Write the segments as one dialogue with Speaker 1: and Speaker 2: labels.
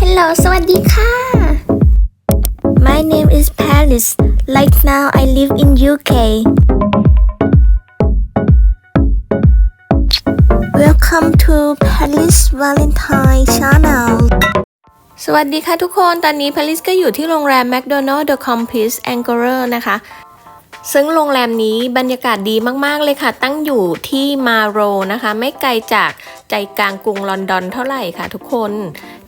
Speaker 1: Hello สวัสดีค่ะ My name is Paris Right now I live in UK Welcome to Paris Valentine Channel
Speaker 2: สวัสดีค่ะทุกคน ตอนนี้พลิสก็อยู่ที่โรงแรม McDonald The Compass Anchor นะคะซึ่งโรงแรมนี้บรรยากาศดีมากๆเลยค่ะ ตั้งอยู่ที่มาโรนะคะ ไม่ไกลจากใจกลางกรุงลอนดอนเท่าไหร่ค่ะทุกคน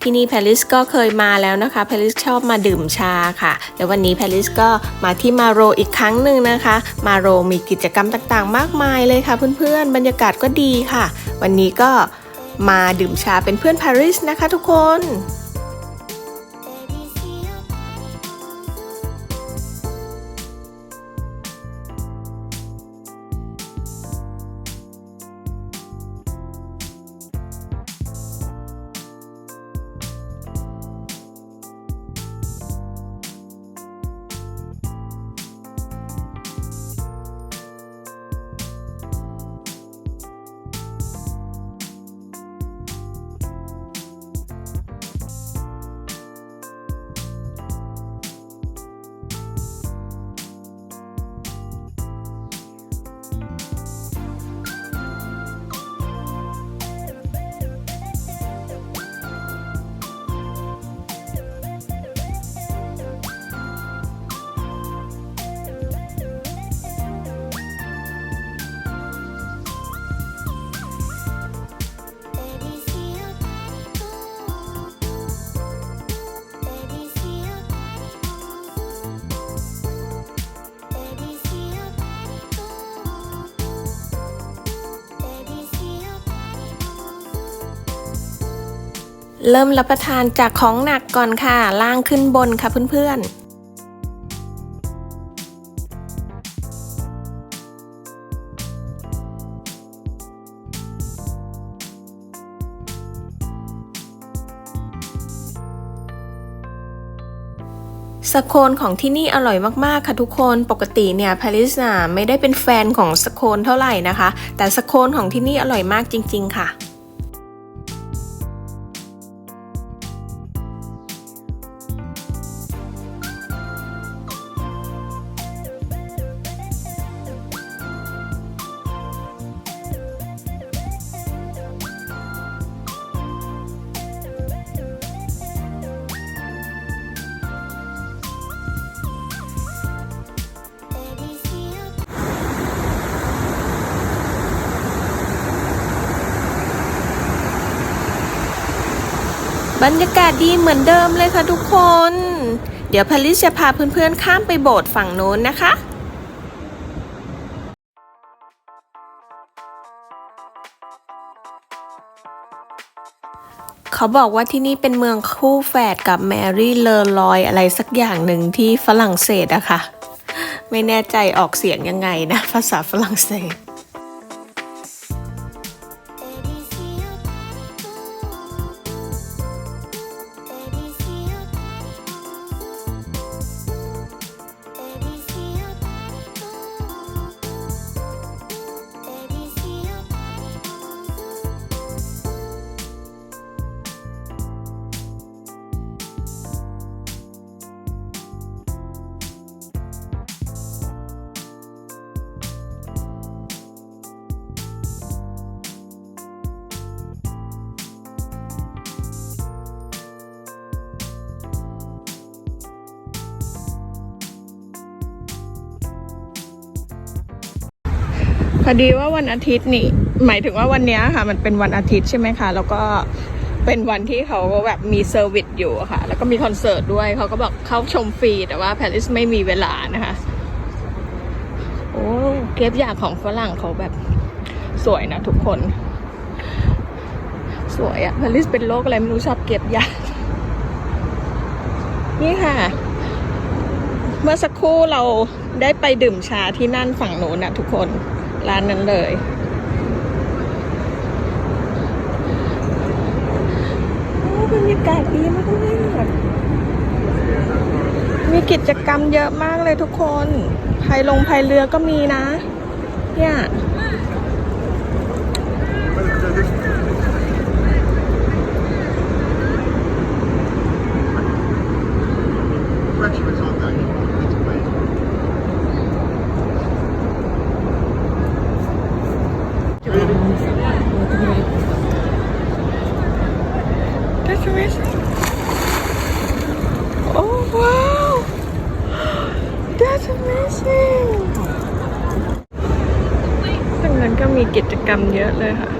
Speaker 2: ที่นี่แพลิสก็เคยมาแล้วนะคะแพลิสชอบมาดื่มชาค่ะ แล้ววันนี้แพลิสก็มาที่มาโรอีกครั้งหนึ่งนะคะ มาโรมีกิจกรรมต่างๆ มากมายเลยค่ะเพื่อนๆ บรรยากาศก็ดีค่ะ วันนี้ก็มาดื่มชาเป็นเพื่อนปารีสนะคะทุกคน เริ่มรับประทานจากของหนักก่อนค่ะ ล่างขึ้นบนค่ะเพื่อนๆสโคนของที่นี่อร่อยมากๆ ค่ะทุกคน ปกติเนี่ยพาริสน่ะไม่ได้เป็นแฟนของสโคนเท่าไหร่นะคะ แต่สโคนของที่นี่อร่อยมากจริง ๆ ค่ะ บรรยากาศดีเหมือนเดิมเลยค่ะทุกคน เดี๋ยวพลิสจะพาเพื่อนๆข้ามไปโบสถ์ฝั่งโน้นนะคะเขาบอกว่าที่นี่เป็นเมืองคู่แฝดกับแมรี่เลอลอยอะไรสักอย่างหนึ่งที่ฝรั่งเศสอะค่ะ ไม่แน่ใจออกเสียงยังไงนะ ภาษาฝรั่งเศส พอดีว่าวันอาทิตย์นี่ หมายถึงว่าวันนี้ค่ะ มันเป็นวันอาทิตย์ใช่ไหมคะ แล้วก็เป็นวันที่เขาแบบมีเซอร์วิสอยู่ค่ะ แล้วก็มีคอนเสิร์ตด้วย เขาก็บอกเข้าชมฟรี แต่ว่าแพริสไม่มีเวลานะคะ โอ้เก็บอยากของฝรั่งเขาแบบสวยนะทุกคน สวยอะแพริสเป็นโรคอะไรไม่รู้ชอบเก็บอยากนี่ค่ะ เมื่อสักครู่เราได้ไปดื่มชาที่นั่นฝั่งโน้นนะทุกคน ร้านนั้นเลย โอ้บรรยากาศดีมากเลยมีกิจกรรมเยอะมากเลยทุกคน ภายลงภายเรือก็มีนะ เนี่ย That's amazing ตรงนั้นก็มีกิจกรรมเยอะเลยค่ะ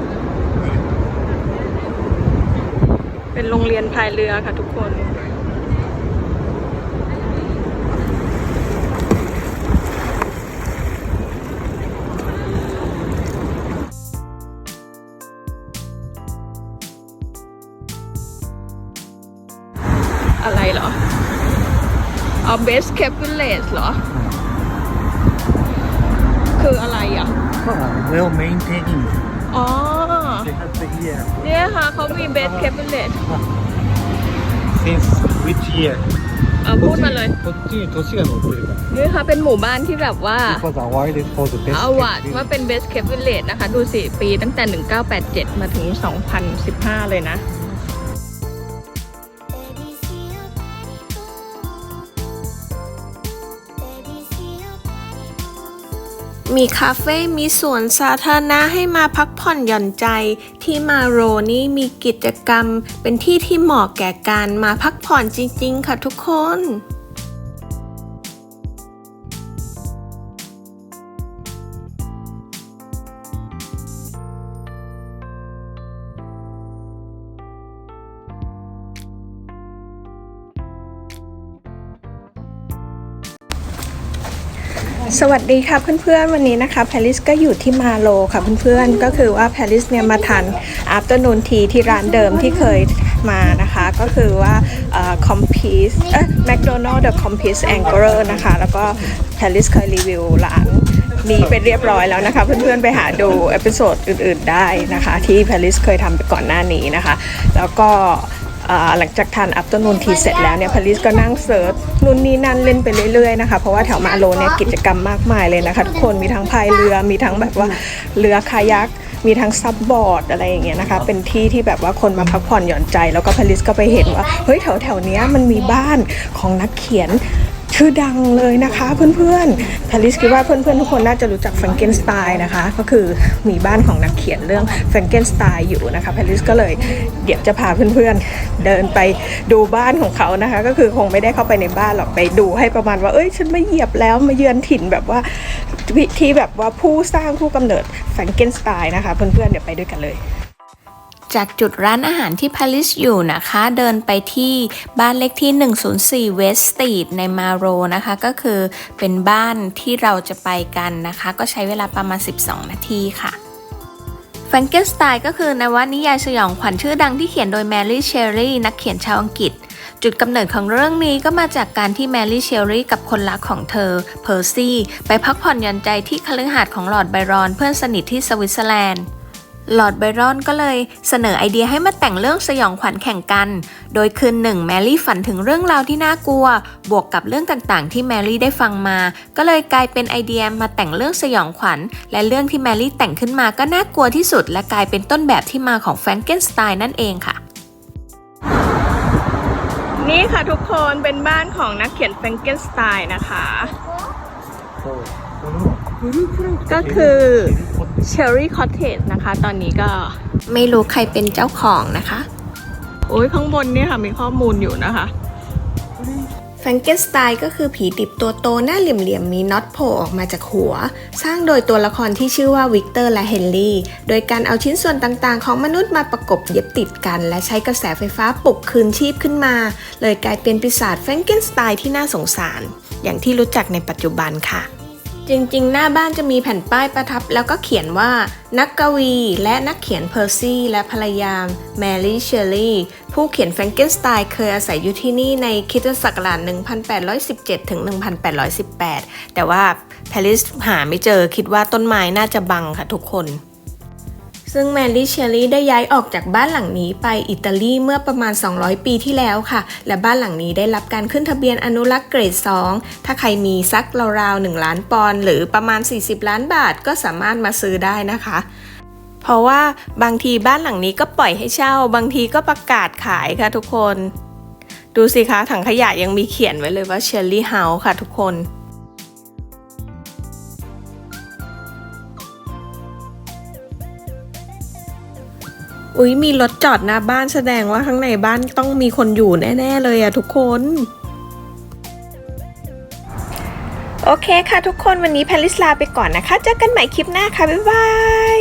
Speaker 2: เป็นโรงเรียนพายเรือค่ะทุกคนอะไรเหรอ เอา best kept village เหรอ คืออะไรอะ
Speaker 3: well maintaining
Speaker 2: อ๋อ
Speaker 3: they have the year
Speaker 2: เนี่ยค่ะเขามี best cabinet
Speaker 3: since which year
Speaker 2: เออพูดมาเลย
Speaker 3: 도시 도시가 높으니까
Speaker 2: นี่ค่ะเป็นหมู่บ้านที่แบบว่า
Speaker 3: because I want it for the best
Speaker 2: เอาวัด
Speaker 3: cabinet.
Speaker 2: ว่าเป็น best cabinet นะคะ ดูสิ ปีตั้งแต่ 1987 มาถึง 2015 เลยนะ มีคาเฟ่ มีสวนสาธารณะให้มาพักผ่อนหย่อนใจ ที่มาโรนี่มีกิจกรรม เป็นที่ที่เหมาะแก่การมาพักผ่อนจริง ๆ ค่ะทุกคน สวัสดีค่ะเพื่อนๆ วันนี้นะคะแพริสก็อยู่ที่มาโลค่ะเพื่อนๆ ก็คือว่าแพริสเนี่ยมาทานอั t เ r อร์นูนทีที่ร้านเดิมที่เคยมานะคะ ก็คือว่าคอมพีสเอ๊ะแมคโดนัลด์เดอะคอมพีสแองเกอร์นะคะ แล้วก็แพริสเคยรีวิวร้านนี้ไปเรียบร้อยแล้วนะคะ เพื่อนๆ ไปหาดูเอพิโซดอื่นๆ ได้นะคะ ที่แพริสเคยทำไปก่อนหน้านี้นะคะ แล้วก็ หลังจากทานอัปเตอร์นูนทีเสร็จแล้วเนี่ยพาริสก็นั่งเซิร์ชนู่นนี่นั่นเล่นไปเรื่อยๆนะคะเพราะว่าแถวมาโลเนี่ยกิจกรรมมากมายเลยนะคะทุกคนมีทั้งพายเรือมีทั้งแบบว่าเรือคายักมีทั้งซับบอร์ดอะไรอย่างเงี้ยนะคะเป็นที่ที่แบบว่าคนมาพักผ่อนหย่อนใจ แล้วก็พาริสก็ไปเห็นว่าเฮ้ยแถวแถวเนี้ยมันมีบ้านของนักเขียน ชื่อดังเลยนะคะเพื่อนๆพาริสคิดว่าเพื่อนๆทุกคนน่าจะรู้จักแฟรงเกนสไตน์นะคะ ก็คือมีบ้านของนักเขียนเรื่องแฟรงเกนสไตน์อยู่นะคะพาริสก็เลยเดี๋ยวจะพาเพื่อนๆเดินไปดูบ้านของเขานะคะ ก็คือคงไม่ได้เข้าไปในบ้านหรอกไปดูให้ประมาณว่าเอ้ยฉันมาเหยียบแล้วมาเยือนถิ่นแบบว่าที่แบบว่าผู้สร้างผู้กำเนิดแฟรงเกนสไตน์นะคะเพื่อนๆเดี๋ยวไปด้วยกันเลย จากจุดร้านอาหารที่พาริสอยู่นะคะ เดินไปที่บ้านเลขที่ 104 West Street ในมาโรนะคะ ก็คือเป็นบ้านที่เราจะไปกันนะคะ ก็ใช้เวลาประมาณ 12 นาทีค่ะแฟรงเกนสไตน์ก็คือนวนิยายสยองขวัญชื่อดังที่เขียนโดยแมรี่เชอรี่นักเขียนชาวอังกฤษ จุดกำเนิดของเรื่องนี้ก็มาจากการที่แมรี่เชอรี่กับคนรักของเธอ เพอร์ซี่ ไปพักผ่อนหย่อนใจที่คฤหาสน์ของหลอร์ดไบรอนเพื่อนสนิทที่สวิตเซอร์แลนด์ ลอร์ดไบรอนก็เลยเสนอไอเดียให้มาแต่งเรื่องสยองขวัญแข่งกัน โดยคืนหนึ่งแมรี่ฝันถึงเรื่องราวที่น่ากลัว บวกกับเรื่องต่างๆ ที่แมรี่ได้ฟังมา ก็เลยกลายเป็นไอเดียมาแต่งเรื่องสยองขวัญ และเรื่องที่แมรี่แต่งขึ้นมาก็น่ากลัวที่สุด และกลายเป็นต้นแบบที่มาของแฟรงเกนสไตน์นั่นเองค่ะ นี่ค่ะทุกคนเป็นบ้านของนักเขียนแฟรงเกนสไตน์นะคะ ก็คือ Cherry Cottage นะคะ ตอนนี้ก็ไม่รู้ใครเป็นเจ้าของนะคะ โอ้ยข้างบนเนี่ยค่ะมีข้อมูลอยู่นะคะแฟรงเกนสไตน์ก็คือผีดิบตัวโตหน้าเหลี่ยมๆมีน็อตโผล่ออกมาจากหัว สร้างโดยตัวละครที่ชื่อว่าวิกเตอร์และเฮนรี่ โดยการเอาชิ้นส่วนต่างๆ ของมนุษย์มาประกบเย็บติดกัน และใช้กระแสไฟฟ้าปลุกคืนชีพขึ้นมา เลยกลายเป็นปีศาจแฟรงเกนสไตน์ที่น่าสงสาร อย่างที่รู้จักในปัจจุบันค่ะ จริงๆ หน้าบ้านจะมีแผ่นป้ายประทับ แล้วก็เขียนว่า นักกวี และนักเขียนเพอร์ซี่และภรรยาแมรี่เชอรี่ผู้เขียนแฟรงเกนสไตน์เคยอาศัยอยู่ที่นี่ในคิตศักราช1817ถึง1818 แต่ว่าแพลิสหาไม่เจอคิดว่าต้นไม้น่าจะบังค่ะทุกคน ซึ่งแมรี่เชอรี่ได้ย้ายออกจากบ้านหลังนี้ไปอิตาลีเมื่อประมาณ 200 ปีที่แล้วค่ะ และบ้านหลังนี้ได้รับการขึ้นทะเบียนอนุรักษ์เกรด 2 ถ้าใครมีสักราวๆ1ล้านปอนด์หรือประมาณ 40 ล้านบาทก็สามารถมาซื้อได้นะคะเพราะว่าบางทีบ้านหลังนี้ก็ปล่อยให้เช่า บางทีก็ประกาศขายค่ะทุกคน ดูสิคะถังขยะยังมีเขียนไว้เลยว่าเชอร์รี่เฮาส์ค่ะทุกคน อุ๊ยมีรถจอดหน้าบ้านแสดงว่าข้างในบ้านต้องมีคนอยู่แน่ ๆ เลยอะทุกคน โอเคค่ะทุกคนวันนี้แพลิสลาไปก่อนนะคะ เจอกันใหม่คลิปหน้าค่ะ บ๊ายบาย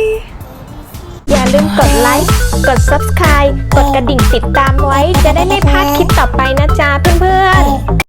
Speaker 1: อย่าลืมกดไลค์ กด subscribe กดกระดิ่งติดตามไว้ จะได้ไม่พลาดคลิปต่อไปนะจ๊ะเพื่อนๆ